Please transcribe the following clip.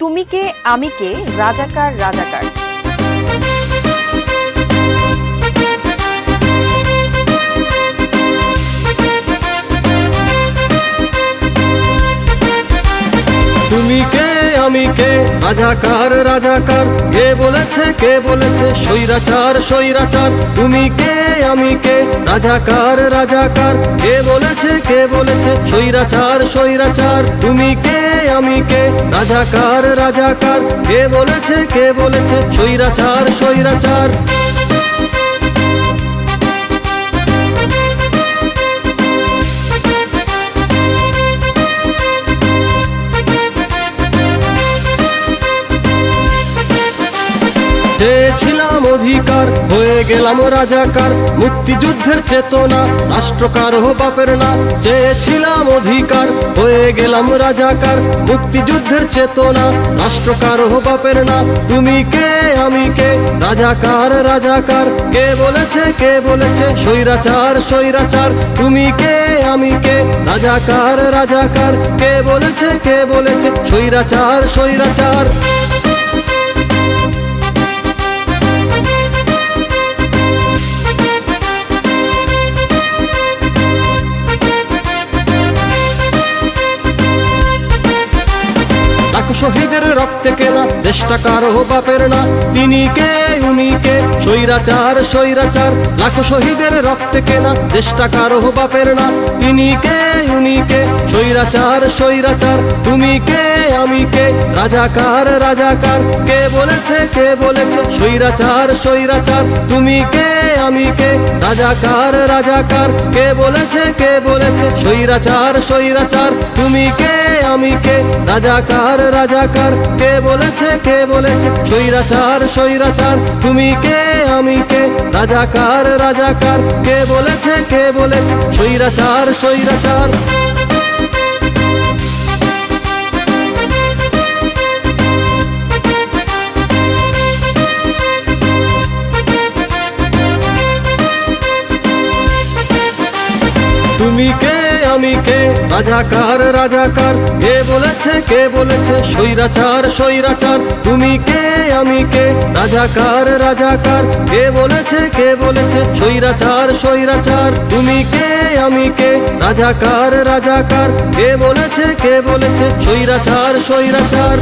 তুমি কে, আমি কে, রাজাকার রাজাকার? তুমি কে, আমি কে, রাজাকার রাজাকার? কে বলেছে কে বলেছে? স্বৈরাচার স্বৈরাচার। তুমি কে, আমি কে, রাজাকার রাজাকার? কে বলেছে কে বলেছে? স্বৈরাচার স্বৈরাচার। তুমি কে আমি কে রাজাকার রাজাকার। কে বলেছে কে বলেছে? স্বৈরাচার স্বৈরাচার। চেয়েছিলাম অধিকার, হয়ে গেলাম রাজাকার। মুক্তিযুদ্ধের চেতনা, রাষ্ট্রকার হো বাপের না। চেয়েছিলাম অধিকার গেলাম রাজাকার, মুক্তিযুদ্ধের চেতনা, রাষ্ট্রকার হো বাপের না তুমি কে? আমি কে? রাজাকার রাজাকার। কে বলেছে? কে বলেছে? স্বৈরাচার স্বৈরাচার। তুমি কে? আমি কে? রাজাকার রাজাকার। কে বলেছে? কে বলেছে? স্বৈরাচার স্বৈরাচার। শহীদের রক্তে কেনা দেশটা কারও বাপের না। তিনি কে, উনি কে? স্বৈরাচার স্বৈরাচার। লাখো শহীদের রক্তে কেনা দেশটা কারও বাপের না। তিনি কে, উনি কে? স্বৈরাচার স্বৈরাচার। তুমি কে? আমি কে রাজাকার রাজাকার। কে বলেছে কে বলেছে? স্বৈরাচার স্বৈরাচার। তুমি কে, আমি কে? রাজাকার রাজাকার। কে বলেছে কে বলেছে? স্বৈরাচার স্বৈরাচার। তুমি কে, আমি কে? রাজাকার রাজাকার। কে বলেছে কে বলেছে? স্বৈরাচার স্বৈরাচার। তুমি কে, আমি কে? রাজাকার রাজাকার। কে বলেছে কে বলেছে? স্বৈরাচার স্বৈরাচার। তুমি কে, আমি কে? রাজাকার রাজাকার। কে বলেছে কে বলেছে? স্বৈরাচার স্বৈরাচার। তুমি কে, আমি কে? রাজাকার রাজাকার। কে বলেছে কে বলেছে? স্বৈরাচার স্বৈরাচার। তুমি কে, আমি কে? রাজাকার রাজাকার। কে বলেছে কে বলেছে? স্বৈরাচার স্বৈরাচার।